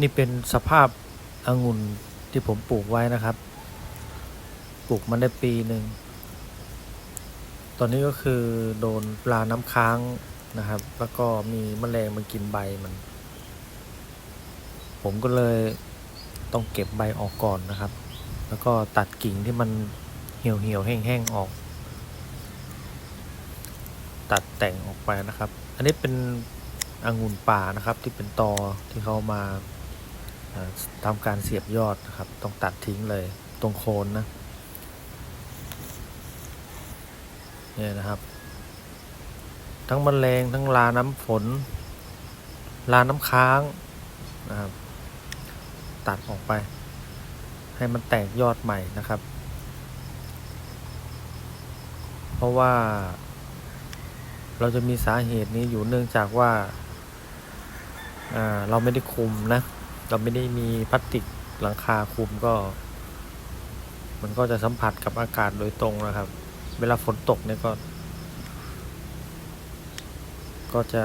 นี่เป็นสภาพองุ่นที่ผมปลูกไว้นะครับ ปลูกมันได้ปีหนึ่ง ตอนนี้ก็คือโดนปลาน้ำค้างนะครับ แล้วก็มีแมลงมันกินใบมัน ผมก็เลยต้องเก็บใบออกก่อนนะครับ แล้วก็ตัดกิ่งที่มันเหี่ยวเหี่ยวๆแห้งๆออก ตัดแต่งออกไปนะครับ อันนี้เป็นองุ่นป่านะครับที่เป็นตอที่เขามา ทำการเสียบยอดนะครับ ต้องตัดทิ้งเลยตรงโคนนะเนี่ยนะครับ ทั้งแมลงทั้งลาน้ำฝน ลาน้ำค้างนะครับ ตัดออกไป ให้มันแตกยอดใหม่นะครับ เพราะว่า เราจะมีสาเหตุนี้อยู่เนื่องจากว่า เราไม่ได้คุมนะ เราไม่ได้มีพลาสติกหลังคาคุมก็ มันก็จะสัมผัสกับอากาศโดยตรงนะครับ เวลาฝนตกเนี่ยก็ ก็จะ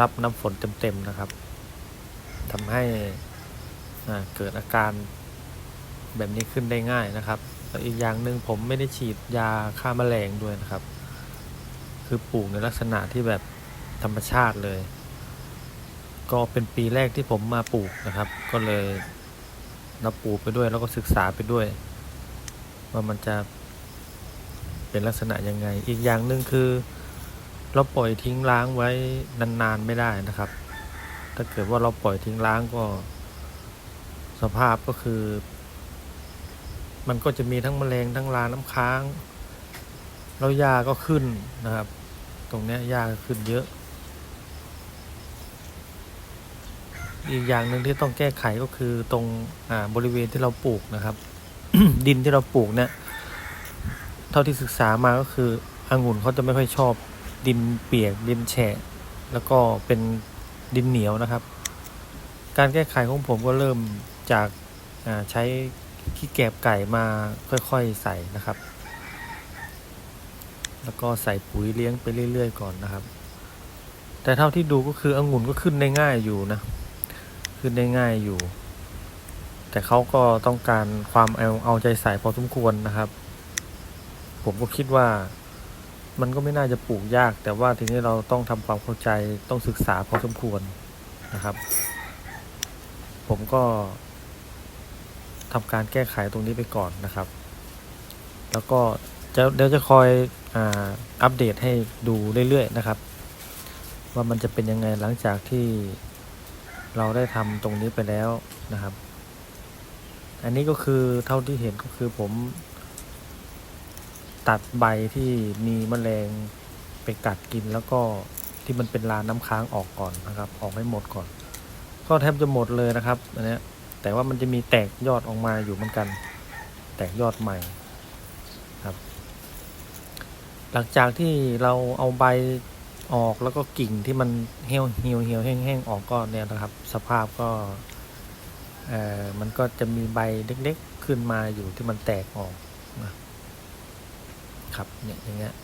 รับน้ำฝนเต็มๆนะครับทำให้เกิดอาการแบบนี้ขึ้นได้ง่ายนะครับแล้วอีกอย่างหนึ่งผมไม่ได้ฉีดยาฆ่าแมลงด้วยนะครับ คือปลูกในลักษณะที่แบบธรรมชาติเลย ก็เป็นปีแรกที่ผมมาปลูกนะครับ ก็เลยเราปลูกไปด้วยแล้วก็ศึกษาไปด้วย ว่ามันจะเป็นลักษณะยังไง อีกอย่างหนึ่งคือเราปล่อยทิ้งร้างไว้นานๆไม่ได้นะครับ ถ้าเกิดว่าเราปล่อยทิ้งร้างก็ สภาพก็คือ มันก็จะมีทั้งแมลงทั้งลาน้ำค้าง แล้วหญ้าก็ขึ้นนะครับ ตรงเนี้ยาก็ขึ้นเยอะ อีกอย่างหนึ่งที่ต้องแก้ไขก็คือตรงบริเวณที่เราปลูกนะครับ ดินที่เราปลูกเนี่ยเท่าที่ศึกษามาก็คือองุ่นเขาจะไม่ค่อยชอบดินเปียกดินแฉะ แล้วก็เป็นดินเหนียวนะครับ การแก้ไขของผมก็เริ่มจากาใช้ขี้แกบไก่มาค่อยๆใส่นะครับ แล้วก็ใส่ปุ๋ยเลี้ยงไปเรื่อยๆก่อนนะครับ แต่เท่าที่ดูก็คือองุ่นก็ขึ้นได้ง่ายอยู่นะ ขึ้นได้ง่ายอยู่ แต่เขาก็ต้องการความเอาเอาใจใส่พอสมควรนะครับ ผมก็คิดว่ามันก็ไม่น่าจะปลูกยาก แต่ว่าทีนี้เราต้องทำความเข้าใจต้องศึกษาพอสมควรนะครับ ผมก็ทำการแก้ไขตรงนี้ไปก่อนนะครับ แล้วก็จะเดี๋ยวจะคอยอาอัปเดตให้ดูเรื่อยๆนะครับ ว่ามันจะเป็นยังไงหลังจากที่ เราได้ทำตรงนี้ไปแล้วนะครับ อันนี้ก็คือเท่าที่เห็นก็คือผม ตัดใบที่มีแมลงไปกัดกินแล้วก็ที่มันเป็นลาน้ำค้างออกก่อนนะครับ ออกให้หมดก่อน ก็แทบจะหมดเลยนะครับอันนี้แต่ว่ามันจะมีแตกยอดออกมาอยู่เหมือนกัน แตกยอดใหม่ครับ หลังจากที่เราเอาใบ ออกแล้วก็กิ่งที่มันเหี่ยวเหี่ยวเหี่ยวแห้งๆออกก็เนี่ยนะครับ สภาพก็เอ่อมันก็จะมีใบเล็กๆขึ้นมาอยู่ที่มันแตกออกนะครับเนี่ยอย่างเงี้ย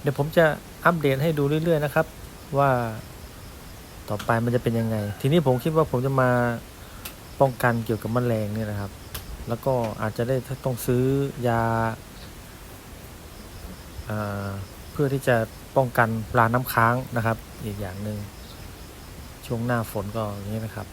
เดี๋ยวผมจะอัปเดตให้ดูเรื่อย ๆ นะครับ ว่าต่อไปมันจะเป็นยังไง ทีนี้ผมคิดว่าผมจะมาป้องกันเกี่ยวกับแมลงเนี่ยนะครับ แล้วก็อาจจะได้ต้องซื้อยาอ่า เพื่อที่จะป้องกันปลาน้ำค้างนะครับ อีกอย่างหนึ่งช่วงหน้าฝนก็อย่างนี้นะครับ